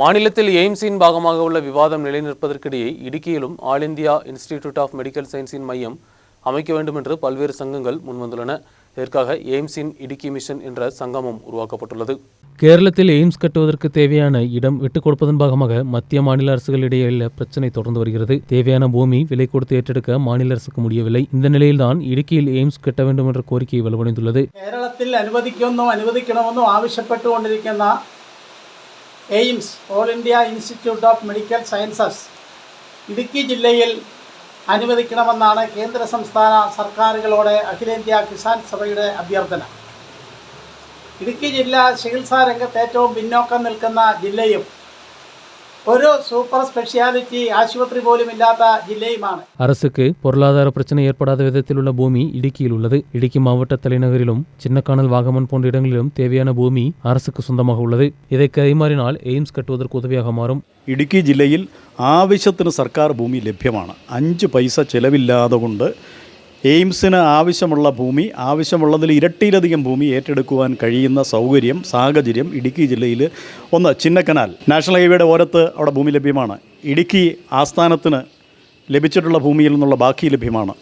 மாநிலத்தில் எய்ம்ஸின் பாகமாக உள்ள விவாதம் நிலைநிற்பதற்கிடையே இடுக்கியிலும் All India Institute of Medical சயின்ஸின் மையம் அமைக்க வேண்டும் என்று பல்வேறு சங்கங்கள் முன்வந்துள்ளன. இதற்காக எய்ம்ஸின் இடுக்கி மிஷன் என்ற சங்கமும் உருவாக்கப்பட்டுள்ளது. கேரளத்தில் எய்ம்ஸ் கட்டுவதற்கு தேவையான இடம் விட்டுக் கொடுப்பதன் பாகமாக மத்திய மாநில அரசுகளிடையே உள்ள பிரச்சனை தொடர்ந்து வருகிறது. தேவையான பூமி விலை கொடுத்து ஏற்றெடுக்க மாநில அரசுக்கு முடியவில்லை. இந்த நிலையில்தான் இடுக்கியில் எய்ம்ஸ் கட்ட வேண்டும் என்ற கோரிக்கை வலுவடைந்துள்ளது. കേരളത്തിൽ അനുവദിക്കുന്നു അനുവദിക്കണമെന്നും ആവശ്യപ്പെട്ടുകൊണ്ടിരിക്കുന്ന AIIMS All India Institute of Medical Sciences Idukki ജില്ലയിൽ അനുവദിക്കണമെന്നാണ് കേന്ദ്ര സംസ്ഥാന സർക്കാരുകളോട് അഖിലേന്ത്യാ കിസാൻ സഭയുടെ അഭ്യർത്ഥന. ഇടുക്കി ജില്ല ചികിത്സാ രംഗത്ത് ഏറ്റവും പിന്നോക്കം നിൽക്കുന്ന ജില്ലയും ഒരു സൂപ്പർ സ്പെഷ്യാലിറ്റി ആശുപത്രി പോലും ഇല്ലാത്ത ജില്ലയുമാണ് அரசுக்கு பொருளாதார பிரச்சனை ஏற்படாத விதத்தில் உள்ள பூமி இடுக்கியில் உள்ளது இடுக்கி மாவட்ட தலைநகரிலும் சின்னக்கானல் வாகமன் போன்ற இடங்களிலும் தேவையான பூமி அரசுக்கு சொந்தமாக உள்ளது இதை கைமாறினால் எய்ம்ஸ் கட்டுவதற்கு உதவியாக மாறும் ഇടുക്കി ജില്ലയിൽ ആവശ്യത്തിന് സർക്കാർ ഭൂമി ലഭ്യമാണ് അഞ്ച് പൈസ ചിലവില്ലാതെ കൊണ്ട് എയിംസിന് ആവശ്യമുള്ള ഭൂമി ആവശ്യമുള്ളതിൽ ഇരട്ടിയിലധികം ഭൂമി ഏറ്റെടുക്കുവാൻ കഴിയുന്ന സൗകര്യം സാഹചര്യം ഇടുക്കി ജില്ലയിൽ ഒന്ന് ചിന്നക്കനാൽ. നാഷണൽ ഹൈവേയുടെ ഓരത്ത് അവിടെ ഭൂമി ലഭ്യമാണ്. ഇടുക്കി ആസ്ഥാനത്തിന് ലഭിച്ചിട്ടുള്ള ഭൂമിയിൽ നിന്നുള്ള ബാക്കി ലഭ്യമാണ്.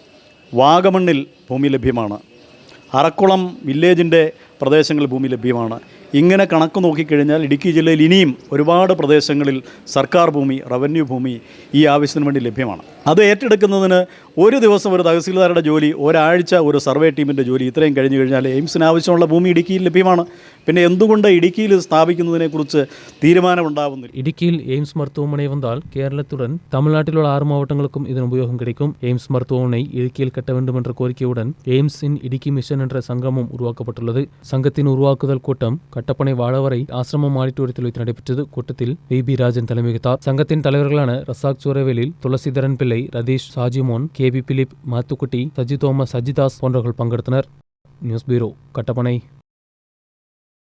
വാഗമണ്ണിൽ ഭൂമി ലഭ്യമാണ്. അറക്കുളം വില്ലേജിന്റെ പ്രദേശങ്ങളിൽ ഭൂമി ലഭ്യമാണ് ഇങ്ങനെ കണക്ക് നോക്കിക്കഴിഞ്ഞാൽ ഇടുക്കി ജില്ലയിൽ ഇനിയും ഒരുപാട് പ്രദേശങ്ങളിൽ സർക്കാർ ഭൂമി റവന്യൂ ഭൂമി ഈ ആവശ്യത്തിന് വേണ്ടി ലഭ്യമാണ് അത് ഏറ്റെടുക്കുന്നതിന് ഒരു ദിവസം ഒരു തഹസീൽദാരുടെ ജോലി ഒരാഴ്ച ഒരു സർവേ ടീമിൻ്റെ ജോലി ഇത്രയും കഴിഞ്ഞ് കഴിഞ്ഞാൽ എയിംസിന് ആവശ്യമുള്ള ഭൂമി ഇടുക്കിയിൽ ലഭ്യമാണ് പിന്നെ എന്തുകൊണ്ട് ഇടുക്കിയിൽ ഇത് സ്ഥാപിക്കുന്നതിനെക്കുറിച്ച് തീരുമാനമുണ്ടാവുന്നില്ല இடுக்கியில் எய்ம்ஸ் மருத்துவமனை வந்தால் கேரளத்துடன் தமிழ்நாட்டில் உள்ள ஆறு மாவட்டங்களுக்கும் இதன் உபயோகம் கிடைக்கும் எய்ம்ஸ் மருத்துவமனை இடுக்கியில் கட்ட வேண்டும் என்ற கோரிக்கையுடன் எய்ம்ஸ் இன் இடுக்கி மிஷன் என்ற சங்கமும் உருவாக்கப்பட்டுள்ளது சங்கத்தின் உருவாக்குதல் கூட்டம் கட்டப்பனை வாழவரை ஆசிரமம் ஆடிட்டோரியத்தில் வைத்து நடைபெற்றது. கூட்டத்தில் வி பி ராஜன் தலைமை வகித்தார் சங்கத்தின் தலைவர்களான Razak சூரவேலில் Thulasidharan Pillai Ratheesh Sajimon K P Philip Mathukutty Saji Thomas Sajidas போன்றவர்கள் பங்கெடுத்தனர். நியூஸ் பீரோ கட்டப்பனை.